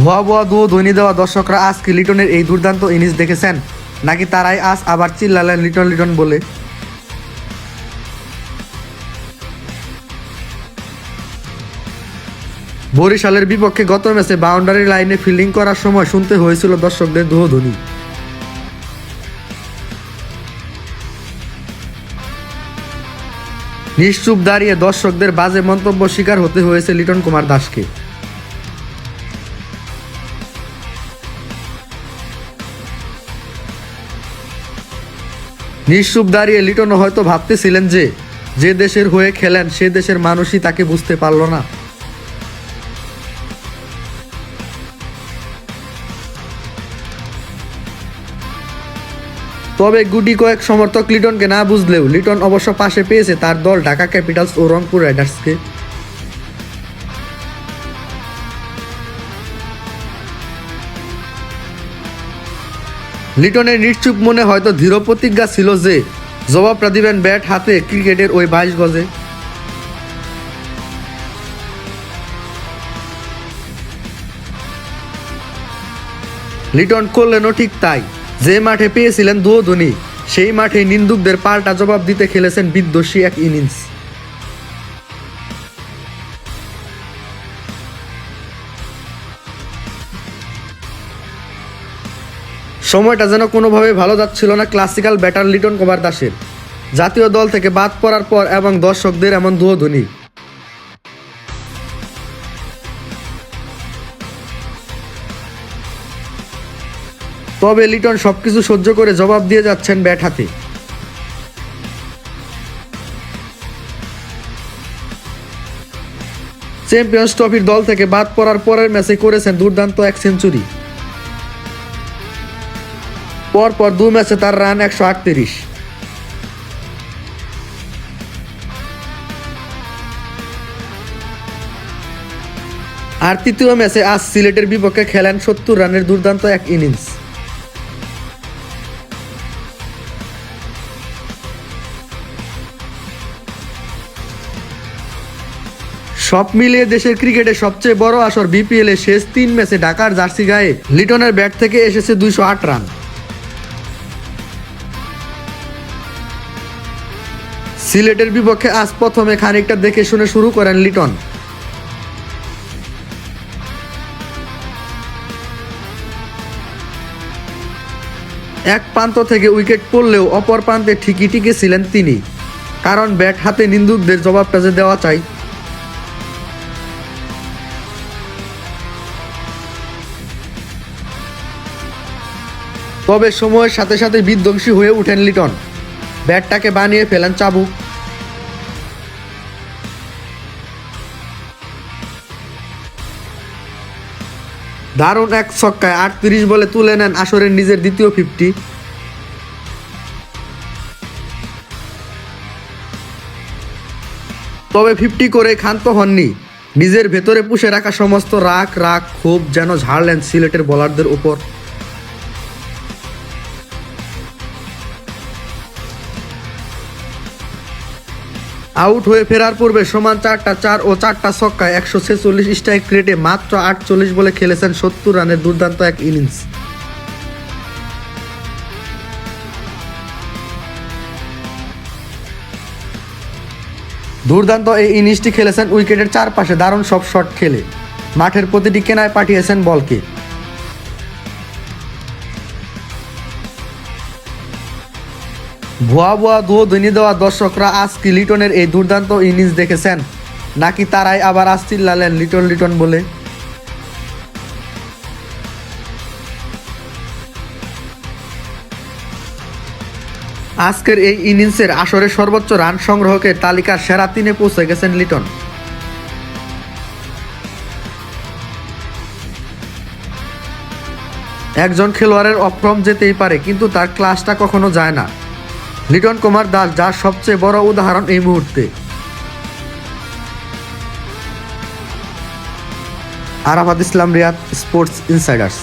ভুয়া ভুয়া দুও ধ্বনি দেওয়া দর্শকরা আজ কি লিটনের এই দুর্দান্ত ইনিংস দেখেছেন? নাকি তারাই আজ আবার চিল্লালেন লিটন লিটন বলে? বরিশালের বিপক্ষে গত ম্যাচে বাউন্ডারি লাইনে ফিল্ডিং করার সময় শুনতে হয়েছিল দর্শকদের দুহ ধ্বনি নিশ্চুপ দাঁড়িয়ে দর্শকদের বাজে মন্তব্য শিকার হতে হয়েছে লিটন কুমার দাসকে। নিশ্চুপ দাঁড়িয়ে লিটন হয়তো ভাবতেছিলেন যে যে দেশের হয়ে খেলেন, সে দেশের মানুষই তাকে বুঝতে পারল না। তবে গুটি কয়েক সমর্থক লিটনকে না বুঝলেও লিটন অবশ্য পাশে পেয়েছে তার দল ঢাকা ক্যাপিটালস ও রংপুর রাইডার্সকে। লিটনের নিশ্চুপ মনে হয়তো দৃঢ় প্রতিজ্ঞা ছিল যে জবাবটা দিবেন ব্যাট হাতে ক্রিকেটের ওই বাইশ গজে। লিটন করলেনও ঠিক তাই। যে মাঠে পেয়েছিলেন দু ধোনি সেই মাঠে নিন্দুকদের পাল্টা জবাব দিতে খেলেছেন বিধ্বসী এক ইনিংস। সময়টা যেন কোনোভাবে ভালো যাচ্ছিল না ক্লাসিক্যাল ব্যাটার লিটন কুমার দাসের। জাতীয় দল থেকে বাদ পড়ার পর এবং দর্শকদের এমন ধুনি তবে লিটন সবকিছু সহ্য করে জবাব দিয়ে যাচ্ছেন ব্যাট হাতে। চ্যাম্পিয়ন্স ট্রফির দল থেকে বাদ পড়ার পরের ম্যাচে করেছেন দুর্দান্ত এক সেঞ্চুরি। পরপর দু ম্যাচে তার রান একশো আটত্রিশ। আর তৃতীয় ম্যাচে আজ সিলেটের বিপক্ষে খেলেন সত্তর রানের দুর্দান্ত এক ইনিংস। সব মিলিয়ে দেশের ক্রিকেটে সবচেয়ে বড় আসর বিপিএল এ শেষ তিন ম্যাচে ঢাকার জার্সি গায়ে লিটনের ব্যাট থেকে এসেছে দুইশো আট রান। সিলেটের বিপক্ষে আজ প্রথমে খানিকটা দেখে শুনে শুরু করেন লিটন। এক প্রান্ত থেকে উইকেট পড়লেও অপর প্রান্তে ঠিকই টিকে ছিলেন তিনি। কারণ ব্যাট হাতে নিন্দুকদের জবাবটা যে দেওয়া চাই। তবে সময়ের সাথে সাথে বিধ্বংসী হয়ে উঠেন লিটন। ব্যাটটাকে বানিয়ে ফেলেন চাবুক। দারুণ এক ছক্কায় আটত্রিশ বলে তুলে নেন আসরের নিজের দ্বিতীয় ফিফটি তবে ফিফটি করে ক্ষান্ত হননি। নিজের ভেতরে পুষে রাখা সমস্ত রাগ রাগ, ক্ষোভ যেন ঝাড়লেন সিলেটের বলারদের উপর। আউট হয়ে ফেরার পূর্বে সমান চারটা চার ও চারটা ছক্কায় একশো ছেচল্লিশ স্ট্রাইক রেটে মাত্র আটচল্লিশ বলে খেলেছেন সত্তর রানের দুর্দান্ত এক ইনিংস। দুর্দান্ত এই ইনিংসটি খেলেছেন উইকেটের চারপাশে দারুণ সব শট খেলে। মাঠের প্রতিটি কেনায় পাঠিয়েছেন বলকে। ভুয়া ভুয়া দুও ধনী দেওয়া দর্শকরা আজ কি লিটনের এই দুর্দান্ত ইনিংস দেখেছেন? নাকি তারাই আবার আজ চিল্লালেন লিটন লিটন বলে? আজকের এই ইনিংসের আসরে সর্বোচ্চ রান সংগ্রহকে তালিকার সেরা তিনে পৌঁছে গেছেন লিটন। একজন খেলোয়াড়ের অফ্রম যেতেই পারে, কিন্তু তার ক্লাসটা কখনো যায় না। লিটন কুমার দাস যার সবচেয়ে বড় উদাহরণ এই মুহূর্তে। Arafat Islam Riyad sports insiders.